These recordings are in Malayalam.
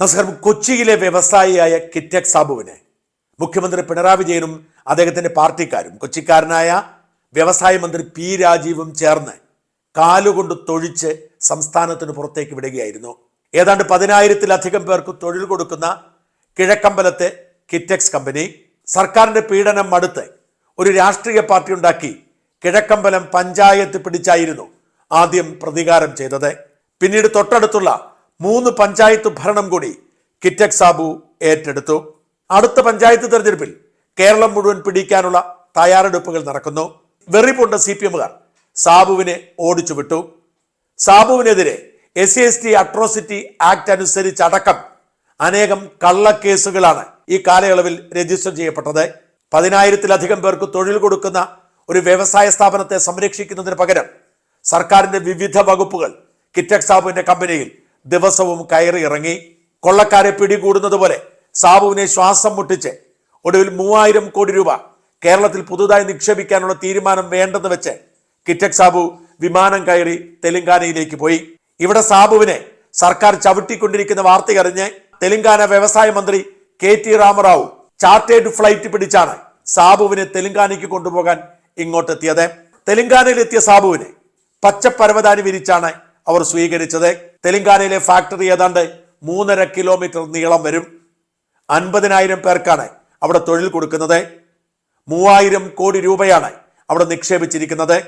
നമസ്കാരം. കൊച്ചിയിലെ വ്യവസായിയായ കിറ്റക് സാബുവിനെ മുഖ്യമന്ത്രി പിണറായി വിജയനും അദ്ദേഹത്തിന്റെ പാർട്ടിക്കാരും കൊച്ചിക്കാരനായ വ്യവസായ മന്ത്രി പി രാജീവും ചേർന്ന് കാലുകൊണ്ട് തൊഴിച്ച് സംസ്ഥാനത്തിന് പുറത്തേക്ക് വിടുകയായിരുന്നു. ഏതാണ്ട് പതിനായിരത്തിലധികം പേർക്ക് തൊഴിൽ കൊടുക്കുന്ന കിഴക്കമ്പലത്തെ കിറ്റക്സ് കമ്പനി സർക്കാരിന്റെ പീഡനം മടുത്ത് ഒരു രാഷ്ട്രീയ പാർട്ടി ഉണ്ടാക്കി കിഴക്കമ്പലം പഞ്ചായത്ത് പിടിച്ചായിരുന്നു ആദ്യം പ്രതികാരം ചെയ്തത്. പിന്നീട് തൊട്ടടുത്തുള്ള മൂന്ന് പഞ്ചായത്ത് ഭരണം കൂടി കിറ്റക് സാബു ഏറ്റെടുത്തു. അടുത്ത പഞ്ചായത്ത് തെരഞ്ഞെടുപ്പിൽ കേരളം മുഴുവൻ പിടിക്കാനുള്ള തയ്യാറെടുപ്പുകൾ നടക്കുന്നു. വെറിപൂണ്ട സി പി എമ്മുകാർ സാബുവിനെ ഓടിച്ചു വിട്ടു സാബുവിനെതിരെ S C S T atrocity act അനുസരിച്ച് അടക്കം അനേകം കള്ളക്കേസുകളാണ് ഈ കാലയളവിൽ രജിസ്റ്റർ ചെയ്യപ്പെട്ടത്. പതിനായിരത്തിലധികം പേർക്ക് തൊഴിൽ കൊടുക്കുന്ന ഒരു വ്യവസായ സ്ഥാപനത്തെ സംരക്ഷിക്കുന്നതിന് പകരം സർക്കാരിന്റെ വിവിധ വകുപ്പുകൾ കിറ്റക് സാബുവിന്റെ കമ്പനിയിൽ ദിവസവും കയറി ഇറങ്ങി കൊള്ളക്കാരെ പിടികൂടുന്നത് പോലെ സാബുവിനെ ശ്വാസം മുട്ടിച്ച് ഒടുവിൽ മൂവായിരം കോടി രൂപ കേരളത്തിൽ പുതുതായി നിക്ഷേപിക്കാനുള്ള തീരുമാനം വേണ്ടെന്ന് വെച്ച് കിറ്റക് സാബു വിമാനം കയറി തെലങ്കാനയിലേക്ക് പോയി. ഇവിടെ സാബുവിനെ സർക്കാർ ചവിട്ടിക്കൊണ്ടിരിക്കുന്ന വാർത്തയറിഞ്ഞ് തെലങ്കാന വ്യവസായ മന്ത്രി K T Rama Rao chartered flight പിടിച്ചാണ് സാബുവിനെ തെലങ്കാനയ്ക്ക് കൊണ്ടുപോകാൻ ഇങ്ങോട്ടെത്തിയത്. തെലങ്കാനയിലെത്തിയ സാബുവിനെ പച്ചപ്പരവതാനി വിരിച്ചാണ് അവർ സ്വീകരിച്ചത്. തെലങ്കാനയിലെ ഫാക്ടറി ഏതാണ്ട് മൂന്നര കിലോമീറ്റർ നീളം വരും. അൻപതിനായിരം പേർക്കാണ് അവിടെ തൊഴിൽ കൊടുക്കുന്നത്. മൂവായിരം കോടി രൂപയാണ് അവിടെ നിക്ഷേപിച്ചിരിക്കുന്നത്.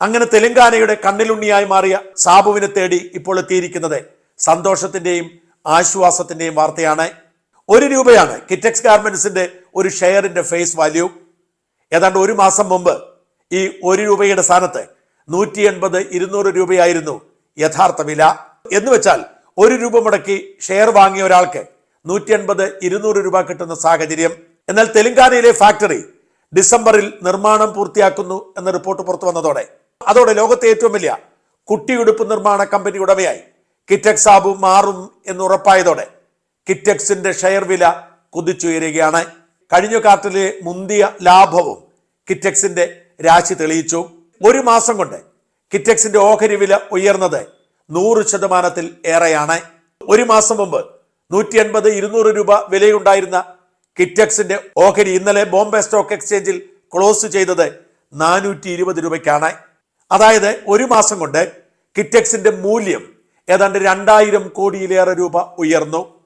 അങ്ങനെ തെലങ്കാനയുടെ കണ്ണിലുണ്ണിയായി മാറിയ സാബുവിനെ തേടി ഇപ്പോൾ എത്തിയിരിക്കുന്നത് സന്തോഷത്തിന്റെയും ആശ്വാസത്തിന്റെയും വാർത്തയാണ്. ഒരു രൂപയാണ് കിറ്റക്സ് ഗാർമെന്റ്സിന്റെ ഒരു ഷെയറിന്റെ ഫേസ് വാല്യൂ. ഏതാണ്ട് ഒരു മാസം മുമ്പ് ഈ ഒരു രൂപയുടെ സ്ഥാനത്ത് നൂറ്റി എൺപത് ഇരുന്നൂറ് രൂപയായിരുന്നു യഥാർത്ഥ വില. എന്ന് വെച്ചാൽ ഒരു രൂപ മുടക്കി ഷെയർ വാങ്ങിയ ഒരാൾക്ക് നൂറ്റി അൻപത് ഇരുന്നൂറ് രൂപ കിട്ടുന്ന സാഹചര്യം. എന്നാൽ തെലങ്കാനയിലെ ഫാക്ടറി ഡിസംബറിൽ നിർമ്മാണം പൂർത്തിയാക്കുന്നു എന്ന റിപ്പോർട്ട് പുറത്തു വന്നതോടെ. അതോടെ ലോകത്തെ ഏറ്റവും വലിയ കുട്ടിയുടുപ്പ് നിർമ്മാണ കമ്പനി ഉടമയായി കിറ്റക്സ് ആബു മാറും എന്ന് ഉറപ്പായതോടെ കിറ്റക്സിന്റെ ഷെയർ വില കുതിച്ചുയരുകയാണ്. കഴിഞ്ഞ കാർട്ടിലെ മുന്തിയ ലാഭവും കിറ്റക്സിന്റെ രാശി തെളിയിച്ചു. ഒരു മാസം കൊണ്ട് കിറ്റക്സിന്റെ ഓഹരി വില ഉയർന്നത് നൂറ് ശതമാനത്തിൽ ഏറെയാണ്. ഒരു മാസം മുമ്പ് നൂറ്റി അൻപത് ഇരുന്നൂറ് രൂപ വിലയുണ്ടായിരുന്ന കിറ്റക്സിന്റെ ഓഹരി ഇന്നലെ ബോംബെ സ്റ്റോക്ക് എക്സ്ചേഞ്ചിൽ ക്ലോസ് ചെയ്തത് നാനൂറ്റി ഇരുപത് രൂപയ്ക്കാണ്. അതായത് ഒരു മാസം കൊണ്ട് കിറ്റക്സിന്റെ മൂല്യം ഏതാണ്ട് രണ്ടായിരം കോടിയിലേറെ രൂപ ഉയർന്നു.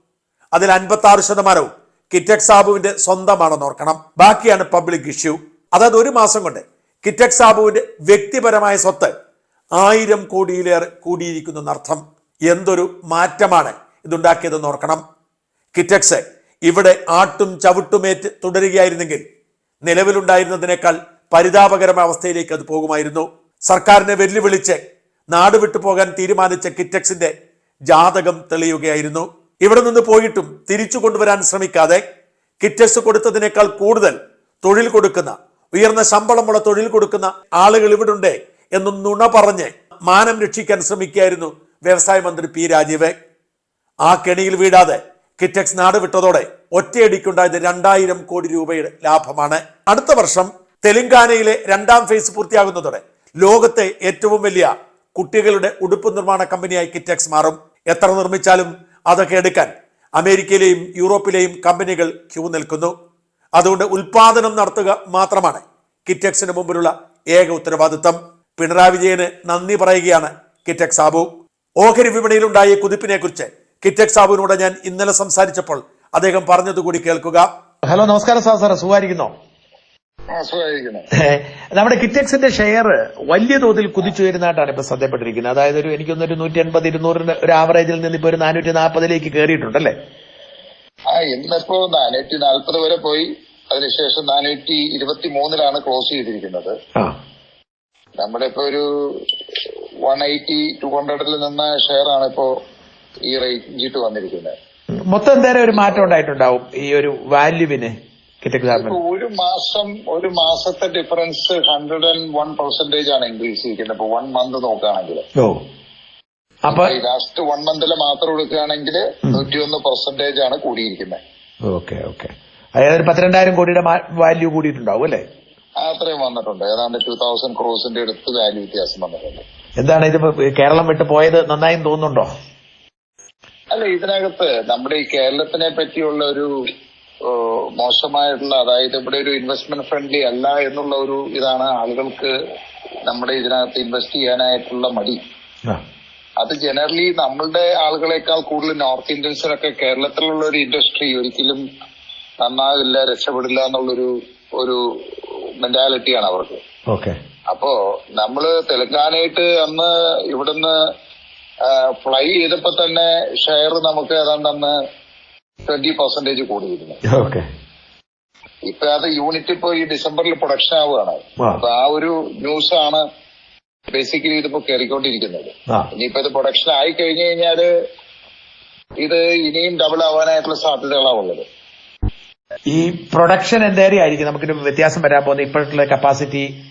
അതിൽ അൻപത്തി ആറ് ശതമാനവും കിറ്റക്സ് സാബുവിന്റെ സ്വന്തമാണെന്ന് ഓർക്കണം. ബാക്കിയാണ് പബ്ലിക് ഇഷ്യൂ. അതായത് ഒരു മാസം കൊണ്ട് കിറ്റക്സ് സാബുവിന്റെ വ്യക്തിപരമായ സ്വത്ത് ആയിരം കോടിയിലേറെ കൂടിയിരിക്കുന്നു എന്നർത്ഥം എന്തൊരു മാറ്റമാണ് ഇതുണ്ടാക്കിയതെന്ന് ഓർക്കണം. കിറ്റക്സ് ഇവിടെ ആട്ടും ചവിട്ടുമേറ്റ് തുടരുകയായിരുന്നെങ്കിൽ നിലവിലുണ്ടായിരുന്നതിനേക്കാൾ പരിതാപകരമായ അവസ്ഥയിലേക്ക് അത് പോകുമായിരുന്നു. സർക്കാരിനെ വെല്ലുവിളിച്ച് നാട് വിട്ടു പോകാൻ തീരുമാനിച്ച കിറ്റക്സിന്റെ ജാതകം തെളിയുകയായിരുന്നു. ഇവിടെ നിന്ന് പോയിട്ടും തിരിച്ചു കൊണ്ടുവരാൻ ശ്രമിക്കാതെ കിറ്റക്സ് കൊടുത്തതിനേക്കാൾ കൂടുതൽ തൊഴിൽ കൊടുക്കുന്ന ഉയർന്ന ശമ്പളമുള്ള തൊഴിൽ കൊടുക്കുന്ന ആളുകൾ ഇവിടെ ഉണ്ട് എന്ന് നുണ പറഞ്ഞ് മാനം രക്ഷിക്കാൻ ശ്രമിക്കുകയായിരുന്നു വ്യവസായ മന്ത്രി പി രാജീവ് ആ കെണിയിൽ വീടാതെ കിറ്റക്സ് നാട് വിട്ടതോടെ ഒറ്റയടിക്കുണ്ടായത് രണ്ടായിരം കോടി രൂപയുടെ ലാഭമാണ്. അടുത്ത വർഷം തെലങ്കാനയിലെ രണ്ടാം ഫേസ് പൂർത്തിയാകുന്നതോടെ ലോകത്തെ ഏറ്റവും വലിയ കുട്ടികളുടെ ഉടുപ്പ് നിർമ്മാണ കമ്പനിയായി കിറ്റക്സ് മാറും. എത്ര നിർമ്മിച്ചാലും അതൊക്കെ എടുക്കാൻ അമേരിക്കയിലെയും യൂറോപ്പിലെയും കമ്പനികൾ ക്യൂ നിൽക്കുന്നു. അതുകൊണ്ട് ഉൽപാദനം നടത്തുക മാത്രമാണ് കിറ്റക്സിന് മുമ്പിലുള്ള ഏക ഉത്തരവാദിത്തം. പിണറായി വിജയന് നന്ദി പറയുകയാണ് കിറ്റക് സാബു. ഓഹരി വിപണിയിലുണ്ടായ കുതിപ്പിനെ കുറിച്ച് കിറ്റക് സാബുവിനോട് ഞാൻ ഇന്നലെ സംസാരിച്ചപ്പോൾ അദ്ദേഹം പറഞ്ഞതുകൂടി കേൾക്കുക. ഹലോ നമസ്കാരം സാർ. സാറേ സുഖമായിരിക്കുന്നോ? നമ്മുടെ കിറ്റക്സിന്റെ ഷെയർ വലിയ തോതിൽ കുതിച്ചുയരുന്നതായിട്ടാണ് ഇപ്പൊ ശ്രദ്ധപ്പെട്ടിരിക്കുന്നത് അതായത് ഒരു എനിക്കൊന്നൊരു നൂറ്റി എൺപത് ഇരുന്നൂറിന് ഒരു ആവറേജിൽ നിന്ന് ഇപ്പൊ ഒരു നാനൂറ്റി നാൽപ്പതിലേക്ക് കയറിയിട്ടുണ്ടല്ലേ ആ ഇന്നിപ്പോ നാനൂറ്റി നാൽപ്പത് വരെ പോയി. അതിനുശേഷം നാനൂറ്റി ഇരുപത്തി മൂന്നിലാണ് ക്ലോസ് ചെയ്തിരിക്കുന്നത്. ആ. നമ്മുടെ ഇപ്പൊ ഒരു വൺ എയ്റ്റി ടു ഹൺഡ്രഡിൽ നിന്ന ഷെയർ ആണ് ഇപ്പോ ഈ റേഞ്ചിട്ട് വന്നിരിക്കുന്നത്. മൊത്തം എന്തായാലും ഒരു മാറ്റം ഉണ്ടായിട്ടുണ്ടാവും ഈ ഒരു വാല്യൂവിന് ഒരു മാസം ഒരു മാസത്തെ difference hundred and one percentage ആണ് ഇൻക്രീസ് ചെയ്തിരിക്കുന്നത്. ഇപ്പൊ വൺ മന്ത് നോക്കുകയാണെങ്കിൽ. അപ്പൊ ലാസ്റ്റ് വൺ മന്തിൽ മാത്രം എടുക്കുകയാണെങ്കിൽ നൂറ്റിയൊന്ന് പെർസെന്റേജ് ആണ് കൂടിയിരിക്കുന്നത്. Okay okay. അതായത് ഒരു പത്തിരണ്ടായിരം കോടിയുടെ വാല്യൂ കൂടിയിട്ടുണ്ടാവും അല്ലേ? അത്രയും വന്നിട്ടുണ്ട്. ഏതാണ്ട് ടൂ തൗസൻഡ് ക്രോസിന്റെ അടുത്ത് വാല്യൂ വ്യത്യാസം വന്നിട്ടുണ്ട്. എന്താണ് ഇത് കേരളം വിട്ട് പോയത് നന്നായി തോന്നുന്നുണ്ടോ? അല്ല ഇതിനകത്ത് നമ്മുടെ ഈ കേരളത്തിനെ പറ്റിയുള്ള ഒരു മോശമായിട്ടുള്ള അതായത് ഇവിടെ ഒരു ഇൻവെസ്റ്റ്മെന്റ് ഫ്രണ്ട്ലി അല്ല എന്നുള്ള ഒരു ഇതാണ് ആളുകൾക്ക് നമ്മുടെ ഇതിനകത്ത് ഇൻവെസ്റ്റ് ചെയ്യാനായിട്ടുള്ള മടി. അത് ജനറലി നമ്മളുടെ ആളുകളെക്കാൾ കൂടുതൽ നോർത്ത് ഇന്ത്യൻസിനൊക്കെ കേരളത്തിലുള്ള ഒരു ഇൻഡസ്ട്രി ഒരിക്കലും നന്നാകില്ല രക്ഷപ്പെടില്ല എന്നുള്ളൊരു ഒരു മെന്റാലിറ്റിയാണ് അവർക്ക്. ഓക്കെ അപ്പോ നമ്മൾ തെലങ്കാനയിട്ട് അന്ന് ഇവിടുന്ന് ഫ്ലൈ ചെയ്തപ്പോ തന്നെ ഷെയർ നമുക്ക് ഏതാണ്ട് അന്ന് ട്വന്റി പെർസെന്റേജ് കൂടിയിരുന്നു. ഓക്കെ ഇപ്പൊ അത് യൂണിറ്റ് ഇപ്പോ ഈ ഡിസംബറിൽ പ്രൊഡക്ഷൻ ആവുകയാണ്. അപ്പൊ ആ ഒരു ന്യൂസ് ആണ് ബേസിക്കലി ഇതിപ്പോ കയറിക്കൊണ്ടിരിക്കുന്നത് ഇനിയിപ്പോ ഇത് പ്രൊഡക്ഷൻ ആയി കഴിഞ്ഞു കഴിഞ്ഞാൽ ഇത് ഇനിയും ഡബിൾ ആവാനായിട്ടുള്ള സാധ്യതകളാണ് ഉള്ളത്. ഈ പ്രൊഡക്ഷൻ എന്തേരെയായിരിക്കും നമുക്കൊരു വ്യത്യാസം വരാൻ പോകുന്ന ഇപ്പോഴത്തെ കപ്പാസിറ്റി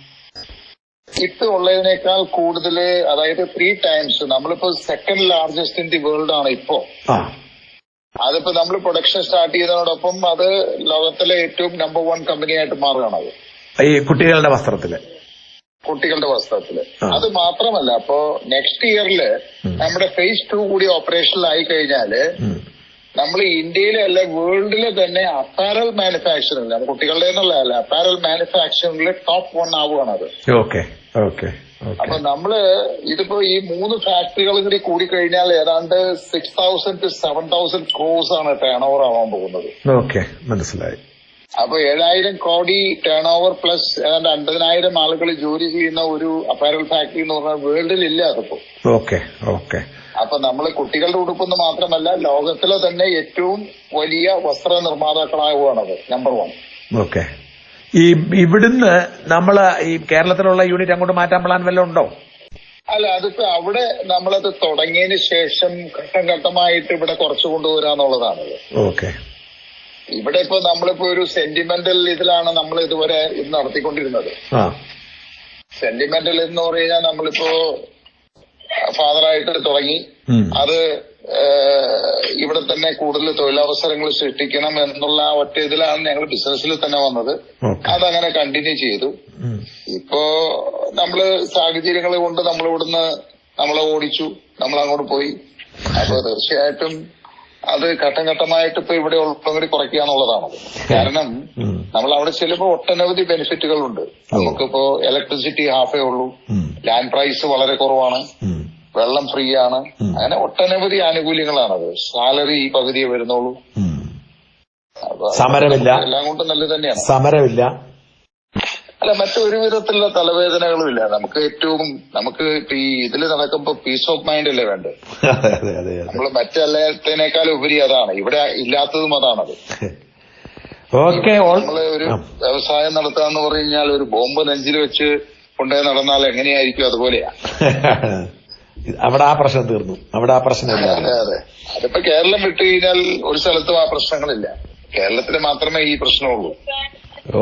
ഇപ്പൊ ഉള്ളതിനേക്കാൾ കൂടുതൽ അതായത് ത്രീ ടൈംസ് നമ്മളിപ്പോ second largest in the world ആണ് ഇപ്പോ. അതിപ്പോ നമ്മൾ പ്രൊഡക്ഷൻ സ്റ്റാർട്ട് ചെയ്തതോടൊപ്പം അത് ലോകത്തിലെ ഏറ്റവും നമ്പർ വൺ കമ്പനി ആയിട്ട് മാറുകയാണ് അത്. ഈ കുട്ടികളുടെ വസ്ത്രത്തിൽ. കുട്ടികളുടെ വസ്ത്രത്തിൽ. അത് മാത്രമല്ല അപ്പോ നെക്സ്റ്റ് ഇയറിൽ നമ്മുടെ ഫേസ് ടു കൂടി ഓപ്പറേഷനിലായി കഴിഞ്ഞാൽ. നമ്മൾ ഇന്ത്യയിലെ അല്ല വേൾഡിലെ തന്നെ അപ്പാരൽ മാനുഫാക്ചറിംഗ് കുട്ടികളുടെ എന്നുള്ളതല്ല അപ്പാരൽ മാനുഫാക്ചറിംഗിൽ ടോപ്പ് വൺ ആവുകയാണ് അത് ഓക്കെ ഓക്കെ ഓക്കെ അപ്പൊ നമ്മൾ ഇതിപ്പോ ഈ മൂന്ന് ഫാക്ടറികൾ കൂടി കൂടിക്കഴിഞ്ഞാൽ ഏതാണ്ട് six thousand two seven thousand crores ആണ് ടേൺ ഓവർ ആവാൻ പോകുന്നത്. ഓക്കെ മനസ്സിലായി. അപ്പൊ ഏഴായിരം കോടി ടേൺ ഓവർ പ്ലസ് ഏതാണ്ട് അൻപതിനായിരം ആളുകൾ ജോലി ചെയ്യുന്ന ഒരു അപ്പാരൽ ഫാക്ടറി എന്ന് പറഞ്ഞാൽ വേൾഡിൽ ഇല്ല അതിപ്പോ. ഓക്കെ ഓക്കെ അപ്പൊ നമ്മൾ കുട്ടികളുടെ ഉടുപ്പ് എന്ന് മാത്രമല്ല ലോകത്തിലെ തന്നെ ഏറ്റവും വലിയ വസ്ത്ര നിർമ്മാതാക്കളാവുകയാണത് നമ്പർ വൺ ഓക്കെ ഈ ഇവിടുന്ന് നമ്മൾ ഈ കേരളത്തിലുള്ള യൂണിറ്റ് അങ്ങോട്ട് മാറ്റാൻ പ്ലാൻ വല്ലതും ഉണ്ടോ? അല്ല അതിപ്പോ അവിടെ നമ്മളത് തുടങ്ങിയതിന് ശേഷം ഘട്ടം ഘട്ടമായിട്ട് ഇവിടെ കുറച്ചു കൊണ്ടുവരാന്നുള്ളതാണത് ഓക്കെ ഇവിടെ ഇപ്പൊ നമ്മളിപ്പോ ഒരു സെന്റിമെന്റൽ ഇതിലാണ് നമ്മൾ ഇതുവരെ ഇത് നടത്തിക്കൊണ്ടിരുന്നത്. സെന്റിമെന്റൽ എന്ന് പറഞ്ഞു കഴിഞ്ഞാൽ നമ്മളിപ്പോ ഫാദറായിട്ട് തുടങ്ങി. അത് ഇവിടെ തന്നെ കൂടുതൽ തൊഴിലവസരങ്ങൾ സൃഷ്ടിക്കണം എന്നുള്ള ആ ഒറ്റ ഇതിലാണ് ഞങ്ങൾ ബിസിനസ്സിൽ തന്നെ വന്നത്. അതങ്ങനെ കണ്ടിന്യൂ ചെയ്തു. ഇപ്പോ നമ്മൾ സാഹചര്യങ്ങൾ കൊണ്ട് നമ്മൾ ഇവിടുന്ന് നമ്മളെ ഓടിച്ചു. നമ്മൾ അങ്ങോട്ട് പോയി. അപ്പൊ തീർച്ചയായിട്ടും അത് ഘട്ടം ഘട്ടമായിട്ട് ഇപ്പൊ ഇവിടെ ഉള്ളവർ കുറയ്ക്കുക എന്നുള്ളതാണ് കാരണം നമ്മൾ അവിടെ ചെല്ലുമ്പോൾ ഒട്ടനവധി ബെനിഫിറ്റുകളുണ്ട്. നമുക്കിപ്പോ ഇലക്ട്രിസിറ്റി ഹാഫേ ഉള്ളൂ. ലാൻഡ് പ്രൈസ് വളരെ കുറവാണ്. വെള്ളം ഫ്രീ ആണ് അങ്ങനെ ഒട്ടനവധി ആനുകൂല്യങ്ങളാണത്. സാലറി ഈ പകുതിയെ വരുന്നുള്ളൂ. സമരമില്ല. എല്ലാം കൊണ്ടും നല്ലത് തന്നെയാണ്. സമരമില്ല. അല്ല മറ്റൊരു വിധത്തിലുള്ള തലവേദനകളും ഇല്ല നമുക്ക് ഏറ്റവും നമുക്ക് ഇപ്പൊ ഈ ഇതിൽ നടക്കുമ്പോ പീസ് ഓഫ് മൈൻഡ് അല്ലേ വേണ്ടത്? നമ്മൾ മറ്റെല്ലാത്തിനേക്കാൾ ഉപരി അതാണ്. ഇവിടെ ഇല്ലാത്തതും അതാണത്. ഓക്കെ നമ്മൾ ഒരു വ്യവസായം നടത്തുക എന്ന് പറഞ്ഞു കഴിഞ്ഞാൽ ഒരു ബോംബ് നെഞ്ചിൽ വെച്ച് കൊണ്ടുപോയി നടന്നാൽ എങ്ങനെയായിരിക്കും? അതുപോലെയാ. അവിടെ ആ പ്രശ്നം തീർന്നു. അവിടെ ആ പ്രശ്നമില്ല അതെ അതെ. അതിപ്പോ കേരളം വിട്ടു കഴിഞ്ഞാൽ ഒരു സ്ഥലത്തും ആ പ്രശ്നങ്ങളില്ല. കേരളത്തിൽ മാത്രമേ ഈ പ്രശ്നമുള്ളൂ.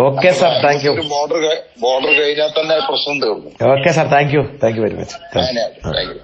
Okay sir thank you border border കഴിഞ്ഞാൽ തന്നെ പ്രശ്നം തീർന്നു. Okay sir thank you thank you very much thank you